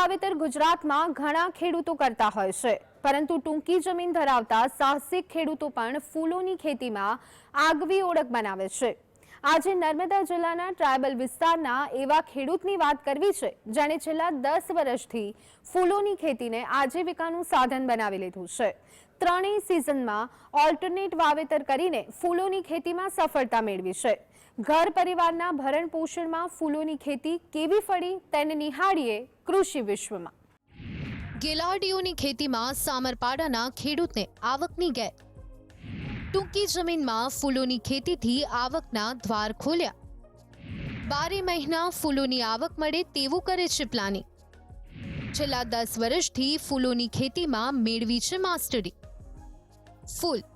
વાવેતર ગુજરાતમાં ઘણા ખેડૂતો કરતા હોય છે. પરંતુ ટૂંકી જમીન ધરાવતા સાહસિક ખેડૂતો પણ ફૂલોની ખેતીમાં આગવી ઓળખ બનાવે છે. આજે નર્મદા જિલ્લાના ટ્રાયબલ વિસ્તારના એવા ખેડૂતની વાત કરવી છે, જેણે છેલ્લા દસ વર્ષથી ફૂલોની ખેતીને આજીવિકાનું સાધન બનાવી લીધું છે. ત્રણેય સિઝનમાં ઓલ્ટરનેટ વાવેતર કરીને ફૂલોની ખેતીમાં સફળતા મેળવી છે. ઘર પરિવારના ભરણ પોષણમાં ફૂલોની ખેતી કેવી ફળી તેને નિહાળીએ કૃષિ વિશ્વમાં. ગેલાડીઓની ખેતીમાં સામરપાડાના ખેડૂતને આવકની ગેર. ટૂંકી જમીનમાં ફૂલોની ખેતીથી આવકના દ્વાર ખોલ્યા. બારે મહિના ફૂલોની આવક મળે તેવું કરે છે પ્લાનિંગ. છેલ્લા દસ વર્ષથી ફૂલોની ખેતીમાં મેળવી છે માસ્ટરી. ફૂલ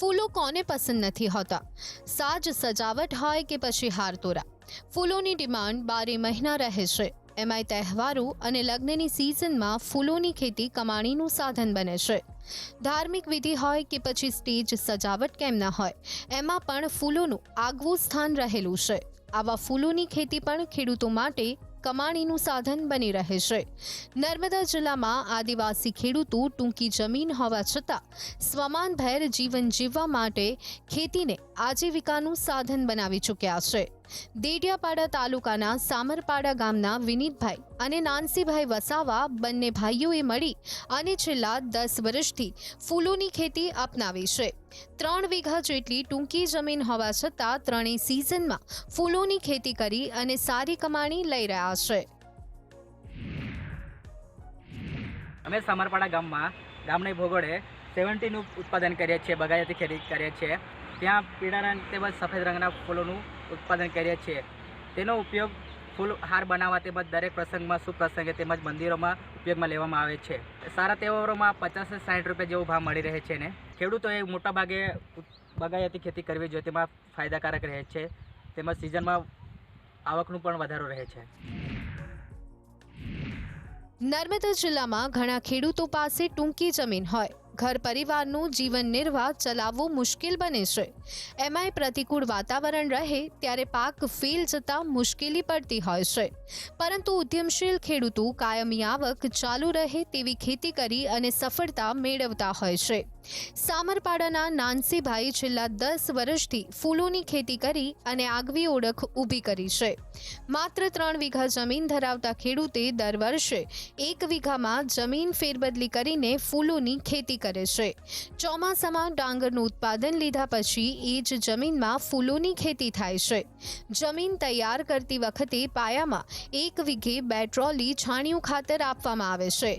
ફૂલો કોને પસંદ નથી હોતા? સાજ સજાવટ હોય કે પછી હારતોરા? ફૂલોની ડિમાન્ડ બારે મહિના રહે છે. એમાંય તહેવારો અને લગ્નની સિઝનમાં ફૂલોની ખેતી કમાણીનું સાધન બને છે. ધાર્મિક વિધિ હોય કે પછી સ્ટેજ સજાવટ કેમ ના હોય, એમાં પણ ફૂલોનું આગવું સ્થાન રહેલું છે. આવા ફૂલોની ખેતી પણ ખેડૂતો માટે કમાણીનું સાધન બની રહે છે. નર્મદા જિલ્લામાં આદિવાસી ખેડૂતો ટૂંકી જમીન હોવા છતાં સ્વમાનભેર જીવન જીવવા માટે ખેતીને આજીવિકાનું સાધન બનાવી ચૂક્યા છે. દેડિયાપાડા તાલુકાના સામરપાડા ગામના વિનીતભાઈ અને નાનસીભાઈ વસાવા બંને ભાઈઓએ મળી અને છેલ્લા દસ વર્ષથી ફૂલોની ખેતી અપનાવી છે. ત્રણ વીઘા જેટલી ટૂંકી જમીન હોવા છતાં ત્રણેય સિઝનમાં ફૂલોની ખેતી કરી અને સારી કમાણી લઈ રહ્યા છે. અમે સામરપાડા ગામમાં ગામની ભોગોળે સેવન્ટીનું ઉત્પાદન કરીએ છીએ, બગાયતી ખેતી કરીએ છીએ. ત્યાં પીળા રંગ તેમજ સફેદ રંગના ફૂલોનું ઉત્પાદન કરીએ છીએ. તેનો ઉપયોગ ફૂલ હાર બનાવવા તેમજ દરેક પ્રસંગમાં શુભ પ્રસંગે તેમજ મંદિરોમાં ઉપયોગમાં લેવામાં આવે છે. સારા તહેવારોમાં પચાસ સાઠ રૂપિયા જેવો ભાવ મળી રહે છે ને? ખેડૂતોએ મોટાભાગે બગાયતી ખેતી કરવી જોઈએ, તેમાં ફાયદાકારક રહે છે. તેમજ સિઝનમાં આવકનું પણ વધારો રહે છે. નર્મદા જિલ્લામાં ઘણા ખેડૂતો પાસે ટૂંકી જમીન હોય. ઘર પરિવારનું જીવન નિર્વાહ ચલાવવું મુશ્કેલ બને છે. એમાંય પ્રતિકૂળ વાતાવરણ રહે ત્યારે પાક ફેલ જતાં મુશ્કેલી પડતી હોય છે. પરંતુ ઉદ્યમશીલ ખેડૂતો કાયમી આવક ચાલુ રહે તેવી ખેતી કરી અને સફળતા મેળવતા હોય છે. સામરપાડાના નાનસીભાઈ છેલ્લા દસ વર્ષથી ફૂલોની ખેતી કરી અને આગવી ઓળખ ઊભી કરી છે. માત્ર ત્રણ વીઘા જમીન ધરાવતા ખેડૂતે દર વર્ષે એક વીઘામાં જમીન ફેરબદલી કરીને ફૂલોની ખેતી કરે છે. ચોમાસામાં ડાંગરનું ઉત્પાદન લીધા પછી એ જ જમીનમાં ફૂલોની ખેતી થાય છે. જમીન તૈયાર કરતી વખતે પાયામાં એક વીઘે બે ટ્રોલી છાણિયું ખાતર આપવામાં આવે છે.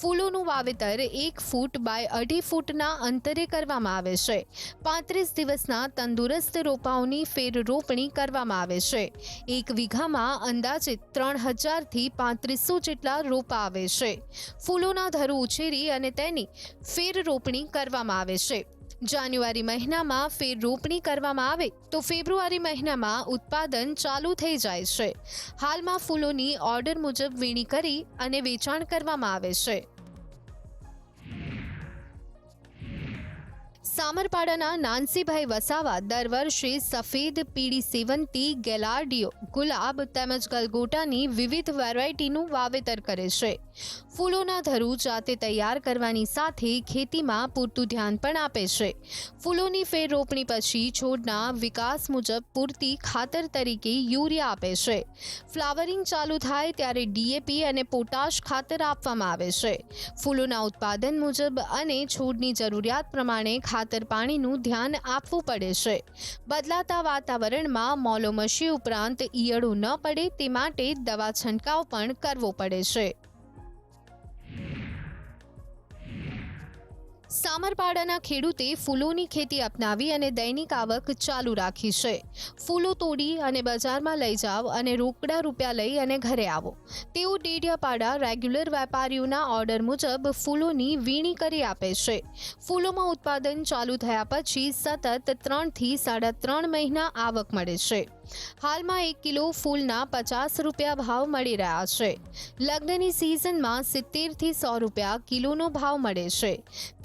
ફૂલોનું વાવેતર એક ફૂટ બાય અઢી ફૂટના અંતરે કરવામાં આવે છે. પાંત્રીસ દિવસના તંદુરસ્ત રોપાઓની ફેર રોપણી કરવામાં આવે છે. એક વીઘામાં અંદાજે ત્રણ હજારથી પાંત્રીસો જેટલા રોપા આવે છે. ફૂલોના ધરો ઉછેરી અને તેની ફેર રોપણી કરવામાં આવે છે. જાન્યુઆરી મહિનામાં ફેર રોપણી કરવામાં આવે તો ફેબ્રુઆરી મહિનામાં ઉત્પાદન ચાલુ થઈ જાય છે. હાલમાં ફૂલોની ઓર્ડર મુજબ વીણી કરી અને વેચાણ કરવામાં આવે છે. સામરપાડાના નાનસીભાઈ વસાવા દર વર્ષે સફેદ, પીળી સેવંતી ગેલાર્ડિયો ગુલાબ તેમજ ગલગોટાની વિવિધ વેરાયટીનું વાવેતર કરે છે. ફૂલોના ધરુ જાતે તૈયાર કરવાની સાથે ખેતીમાં પૂરતું ધ્યાન પણ આપે છે. ફૂલોની ફેર રોપણી પછી છોડના વિકાસ મુજબ પૂરતી ખાતર તરીકે યુરિયા આપે છે. ફ્લાવરિંગ ચાલુ થાય ત્યારે ડીએપી અને પોટાશ ખાતર આપવામાં આવે છે. ફૂલોના ઉત્પાદન મુજબ અને છોડની જરૂરિયાત પ્રમાણે ખાતર પાણીનું ધ્યાન આપવું પડે છે. બદલાતા વાતાવરણમાં મોલોમશી ઉપરાંત ઈયળો ન પડે તે માટે દવા છંટકાવ પણ કરવો પડે છે. સામરપાડાના ખેડૂતે ફૂલોની ખેતી અપનાવી અને દૈનિક આવક ચાલુ રાખી છે. ફૂલો તોડી અને બજારમાં લઈ જાઓ અને રોકડા રૂપિયા લઈ અને ઘરે આવો. તેઓ ડેડિયાપાડા રેગ્યુલર વેપારીઓના ઓર્ડર મુજબ ફૂલોની વીણી કરી આપે છે. ફૂલોમાં ઉત્પાદન ચાલુ થયા પછી સતત ત્રણથી સાડા ત્રણ મહિના આવક મળે છે. હાલમાં એક કિલો ફૂલના પચાસ રૂપિયા ભાવ મળી રહ્યા છે. લગ્નની સિઝનમાં સિત્તેરથી સો રૂપિયા કિલોનો ભાવ મળે છે.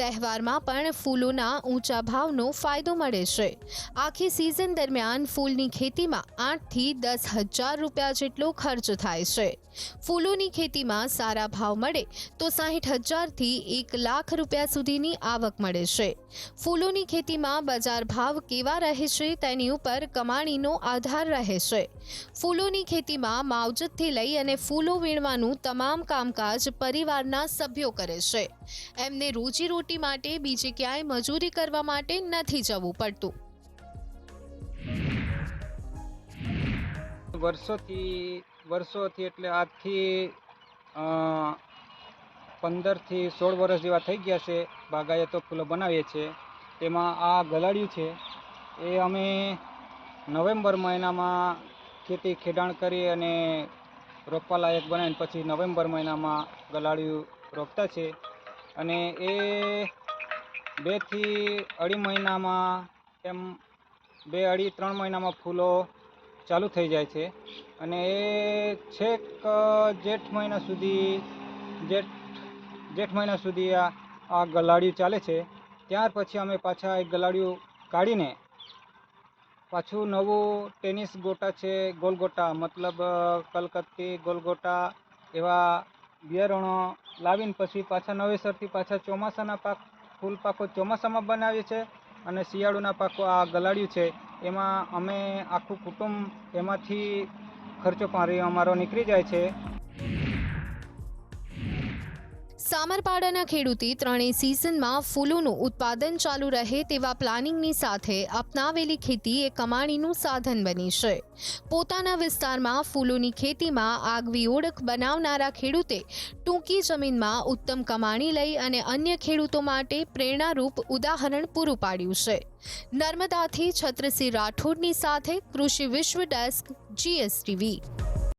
તહેવારમાં પણ ફૂલોના ઊંચા ભાવનો ફાયદો મળે છે. આખી સિઝન દરમિયાન ફૂલની ખેતીમાં આઠથી દસ હજાર રૂપિયા જેટલો ખર્ચ થાય છે. ફૂલોની ખેતીમાં સારા ભાવ મળે તો સાહીઠ હજારથી એક લાખ રૂપિયા સુધીની આવક મળે છે. ફૂલોની ખેતીમાં બજાર ભાવ કેવા રહે છે તેની ઉપર કમાણીનો આધાર રહે છે. ફૂલોની ખેતીમાં માવજતથી લઈ અને ફૂલો વીણવાનું તમામ કામકાજ પરિવારના સભ્યો કરે છે. એમને રોજીરોટી માટે બીજે ક્યાંય મજૂરી કરવા માટે નથી જવું પડતું. વર્ષોથી વર્ષોથી એટલે આજથી પંદરથી સોળ વર્ષ જેવા થઈ ગયા છે. બાગાયતો ફૂલો બનાવીએ છીએ. તેમાં આ ગલાડિયું છે. એ અમે નવેમ્બર મહિનામાં ખેતી ખેડાણ કરી અને રોપવા લાયક બનાવીને પછી નવેમ્બર મહિનામાં ગલાડિયું રોપતા છે. અને એ બેથી અઢી મહિનામાં એમ બે અઢી ત્રણ મહિનામાં ફૂલો ચાલુ થઈ જાય છે. અને એ છેક જેઠ મહિના સુધી, જેઠ જેઠ મહિના સુધી આ આ ગલાડિયું ચાલે છે. ત્યાર પછી અમે પાછા એ ગલાડિયું કાઢીને પાછું નવું ટેનિસ ગોટા છે, ગોલગોટા, મતલબ કલકત્તી ગોલગોટા એવા બિયારણો લાવીને પછી પાછા નવેસરથી પાછા ચોમાસાના પાક, ફૂલ પાકો ચોમાસામાં બનાવીએ છીએ અને શિયાળુના પાકો આ ગલાડ્યું છે. એમાં અમે આખું કુટુંબ એમાંથી ખર્ચો પાણી અમારો નીકળી જાય છે. સામરપાડાના ખેડૂતે ત્રણેય સિઝનમાં ફૂલોનું ઉત્પાદન ચાલુ રહે તેવા પ્લાનિંગની સાથે અપનાવેલી ખેતી એ કમાણીનું સાધન બની છે. પોતાના વિસ્તારમાં ફૂલોની ખેતીમાં આગવી ઓળખ બનાવનારા ખેડૂતે ટૂંકી જમીનમાં ઉત્તમ કમાણી લઈ અને અન્ય ખેડૂતો માટે પ્રેરણારૂપ ઉદાહરણ પૂરું પાડ્યું છે. નર્મદાથી છત્રસિંહ રાઠોડની સાથે કૃષિ વિશ્વ ડેસ્ક, જીએસટીવી.